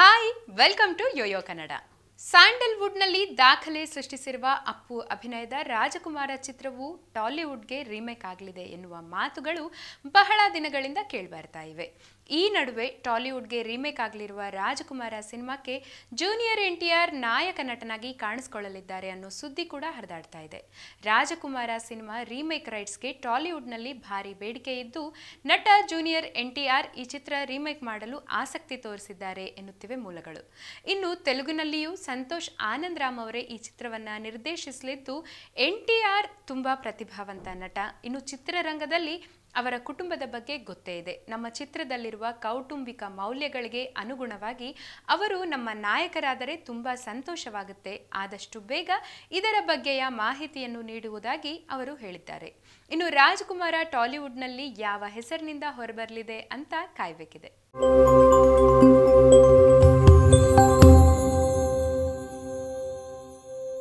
hi welcome to YoYo Kannada ಸ್ಯಾಂಡಲ್ವುಡ್ನಲ್ಲಿ ದಾಖಲೆ ಸೃಷ್ಟಿಸಿರುವ ಅಪ್ಪು ಅಭಿನಯದ ರಾಜಕುಮಾರ ಚಿತ್ರವು ಟಾಲಿವುಡ್ಗೆ ರೀಮೇಕ್ ಆಗಲಿದೆ ಎನ್ನುವ ಮಾತುಗಳು ಬಹಳ ದಿನಗಳಿಂದ ಕೇಳಿಬರ್ತಾ ಇವೆ. ಈ ನಡುವೆ ಟಾಲಿವುಡ್ಗೆ ರೀಮೇಕ್ ಆಗಲಿರುವ ರಾಜಕುಮಾರ ಸಿನಿಮಾಕ್ಕೆ ಜೂನಿಯರ್ ಎನ್ ಟಿ ಆರ್ ನಾಯಕ ನಟನಾಗಿ ಕಾಣಿಸಿಕೊಳ್ಳಲಿದ್ದಾರೆ ಅನ್ನೋ ಸುದ್ದಿ ಕೂಡ ಹರಿದಾಡ್ತಾ ಇದೆ. ರಾಜಕುಮಾರ ಸಿನಿಮಾ ರೀಮೇಕ್ ರೈಟ್ಸ್ಗೆ ಟಾಲಿವುಡ್ನಲ್ಲಿ ಭಾರಿ ಬೇಡಿಕೆ ಇದ್ದು, ನಟ ಜೂನಿಯರ್ ಎನ್ ಟಿ ಆರ್ ಈ ಚಿತ್ರ ರೀಮೇಕ್ ಮಾಡಲು ಆಸಕ್ತಿ ತೋರಿಸಿದ್ದಾರೆ ಎನ್ನುತ್ತಿವೆ ಮೂಲಗಳು. ಇನ್ನು ತೆಲುಗಿನಲ್ಲಿಯೂ ಸಂತೋಷ್ ಆನಂದ್ ರಾಮ್ ಅವರೇ ಈ ಚಿತ್ರವನ್ನ ನಿರ್ದೇಶಿಸಲಿದ್ದು ಎನ್ ಟಿ ಆರ್ ತುಂಬಾ ಪ್ರತಿಭಾವಂತ ನಟ. ಇನ್ನು ಚಿತ್ರರಂಗದಲ್ಲಿ ಅವರ ಕುಟುಂಬದ ಬಗ್ಗೆ ಗೊತ್ತೇ ಇದೆ. ನಮ್ಮ ಚಿತ್ರದಲ್ಲಿರುವ ಕೌಟುಂಬಿಕ ಮೌಲ್ಯಗಳಿಗೆ ಅನುಗುಣವಾಗಿ ಅವರು ನಮ್ಮ ನಾಯಕರಾದರೆ ತುಂಬಾ ಸಂತೋಷವಾಗುತ್ತೆ. ಆದಷ್ಟು ಬೇಗ ಇದರ ಬಗ್ಗೆಯ ಮಾಹಿತಿಯನ್ನು ನೀಡುವುದಾಗಿ ಅವರು ಹೇಳಿದ್ದಾರೆ. ಇನ್ನು ರಾಜ್ಕುಮಾರ ಟಾಲಿವುಡ್ನಲ್ಲಿ ಯಾವ ಹೆಸರಿನಿಂದ ಹೊರಬರಲಿದೆ ಅಂತ ಕಾಯ್ಬೇಕಿದೆ.